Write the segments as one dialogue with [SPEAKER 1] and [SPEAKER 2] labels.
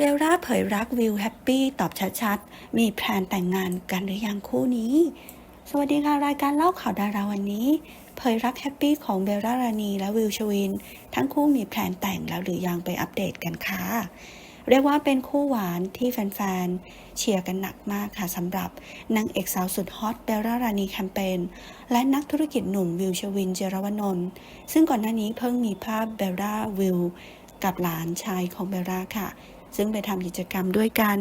[SPEAKER 1] เบลล่าเผยรักวิวแฮปปี้ตอบชัดๆ มีแพลนแต่งงานกันหรือยังคู่นี้ สวัสดีค่ะรายการเล่าข่าวดาราวันนี้ เผยรักแฮปปี้ของเบลล่ารานีและวิวชวิน ทั้งคู่มีแพลนแต่งแล้วหรือยังไปอัปเดตกันค่ะเรียกว่าเป็นคู่หวานที่แฟนๆ เชียร์กันหนักมากค่ะสำหรับนางเอกสาวสุดฮอตเบลล่ารานีแคมเปญและนักธุรกิจหนุ่มวิวชวินเจรวนนท์ซึ่งก่อนหน้านี้เพิ่งมีภาพเบลล่าวิวกับหลานชายของเบลล่าค่ะ ซึ่งไปทำกิจกรรมด้วยกัน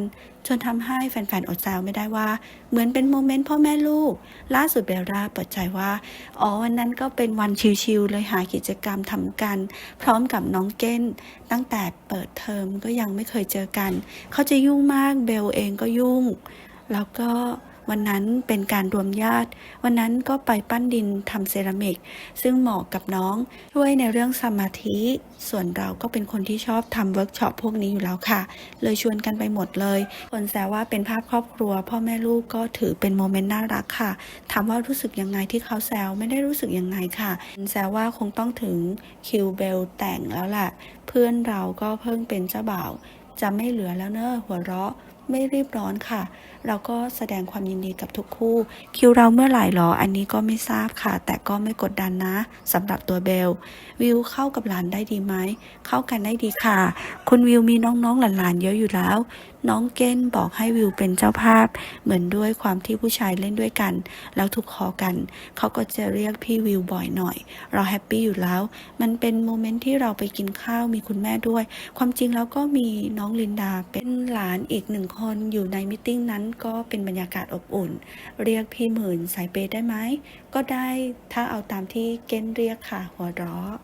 [SPEAKER 1] จนทำให้แฟนๆ อดแซวไม่ได้ว่า เหมือนเป็นโมเมนต์พ่อแม่ลูก ล่าสุดเบลล่าเปิดใจว่า อ๋อวันนั้นก็เป็นวันชิลๆเลยหากิจกรรมทำกัน พร้อมกับน้องเก้น ตั้งแต่เปิดเทอมก็ยังไม่เคยเจอกัน เขาจะยุ่งมากเบลเองก็ยุ่ง แล้วก็ วันนั้นเป็นการรวมญาติ วันนั้นก็ไปปั้นดินทำเซรามิก ซึ่งเหมาะกับน้องช่วยในเรื่องสมาธิ ส่วนเราก็เป็นคนที่ชอบทำเวิร์กช็อปพวกนี้อยู่แล้วค่ะ เลยชวนกันไปหมดเลยคนแซวว่าเป็นภาพครอบครัว พ่อแม่ลูกก็ถือเป็นโมเมนต์น่ารักค่ะ ถามว่ารู้สึกยังไงที่เขาแซวไม่ได้รู้สึกยังไงค่ะแซวว่าคงต้องถึงคิวเบลแต่งแล้วแหละเพื่อนเราก็เพิ่งเป็นเจ้าบ่าวจะไม่เหลือแล้วเนอะหัวเราะ ไม่รีบร้อนค่ะ เราก็แสดงความยินดีกับทุกคู่ คิวเราเมื่อไหร่หรอ อันนี้ก็ไม่ทราบค่ะ แต่ก็ไม่กดดันนะสำหรับตัวเบล วิวเข้ากับหลานได้ดีไหม เข้ากันได้ดีค่ะ คุณวิวมีน้องๆหลานๆเยอะอยู่แล้ว น้องเก้นบอกให้วิวเป็นเจ้าภาพ เหมือนด้วยความที่ผู้ชายเล่นด้วยกัน แล้วถูกคอกัน เขาก็จะเรียกพี่วิวบ่อยหน่อย เราแฮปปี้อยู่แล้ว มันเป็นโมเมนต์ที่เราไปกินข้าวมีคุณแม่ด้วย ความจริงแล้วก็มีน้องลินดาเป็นหลานอีกหนึ่งคนอยู่ในมิ팅นั้นก็เป็นบรรยากาศอบอุ่น เรียกพี่หมื่นสายเปย์ได้ไหม ก็ได้ถ้าเอาตามที่เก้นเรียกค่ะหัวเราะ